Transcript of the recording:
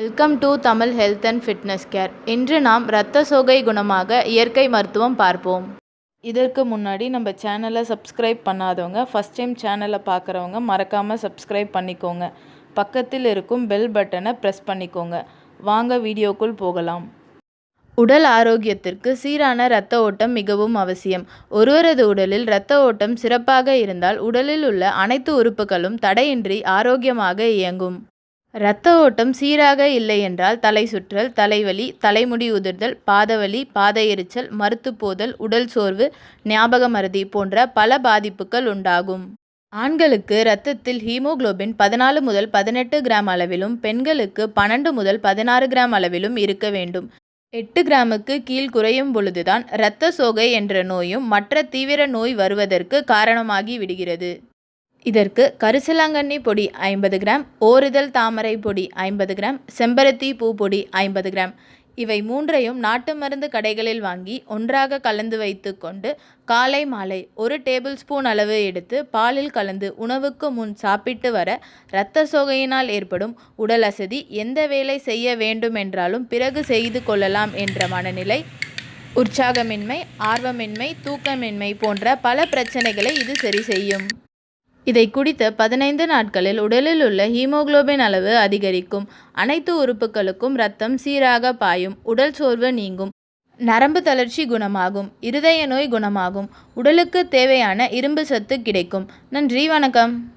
Welcome to Tamil health and fitness care இன்று நாம் இரத்த சோகை குணமாக இயற்கை மருத்துவம் பார்ப்போம். இதற்கு முன்னாடி நம்ம சேனலை சப்ஸ்கிரைப் பண்ணாதவங்க ஃபஸ்ட் டைம் சேனலை பார்க்குறவங்க மறக்காமல் சப்ஸ்கிரைப் பண்ணிக்கோங்க. பக்கத்தில் இருக்கும் பெல் பட்டனை ப்ரெஸ் பண்ணிக்கோங்க. வாங்க வீடியோக்குள் போகலாம். உடல் ஆரோக்கியத்திற்கு சீரான இரத்த ஓட்டம் மிகவும் அவசியம். ஒருவரது உடலில் இரத்த ஓட்டம் சிறப்பாக இருந்தால் உடலில் உள்ள அனைத்து உறுப்புகளும் தடையின்றி ஆரோக்கியமாக இயங்கும். இரத்த ஓட்டம் சீராக இல்லை என்றால் தலை சுற்றல் தலைவலி தலைமுடி உதிர்தல் பாதவலி பாத எரிச்சல் மறுத்துப்போதல் உடல் சோர்வு ஞாபக மறதி போன்ற பல பாதிப்புகள் உண்டாகும். ஆண்களுக்கு இரத்தத்தில் ஹீமோகுளோபின் பதினாலு முதல் பதினெட்டு கிராம் அளவிலும் பெண்களுக்கு பன்னெண்டு முதல் பதினாறு கிராம் அளவிலும் இருக்க வேண்டும். எட்டு கிராமுக்கு கீழ் குறையும் பொழுதுதான் இரத்த சோகை என்ற நோயும் மற்ற தீவிர நோய் வருவதற்கு காரணமாகி விடுகிறது. இதற்கு கரிசலாங்கண்ணி பொடி ஐம்பது கிராம் ஓரிதழ் தாமரை பொடி ஐம்பது கிராம் செம்பருத்தி பூ பொடி ஐம்பது கிராம். இவை மூன்றையும் நாட்டு மருந்து கடைகளில் வாங்கி ஒன்றாக கலந்து வைத்து கொண்டு காலை மாலை ஒரு டேபிள் ஸ்பூன் அளவு எடுத்து பாலில் கலந்து உணவுக்கு முன் சாப்பிட்டு வர இரத்த சோகையினால் ஏற்படும் உடல் அசதி எந்த வேலை செய்ய வேண்டும் என்றாலும் பிறகு செய்து கொள்ளலாம் என்ற மனநிலை உற்சாகமின்மை ஆர்வமின்மை தூக்கமின்மை போன்ற பல பிரச்சனைகளை இது சரி செய்யும். இதை குடித்த பதினைந்து நாட்களில் உடலில் உள்ள ஹீமோகுளோபின் அளவு அதிகரிக்கும். அனைத்து உறுப்புகளுக்கும் இரத்தம் சீராக பாயும். உடல் சோர்வு நீங்கும். நரம்பு தளர்ச்சி குணமாகும். இருதய நோய் குணமாகும். உடலுக்கு தேவையான இரும்பு சத்து கிடைக்கும். நன்றி வணக்கம்.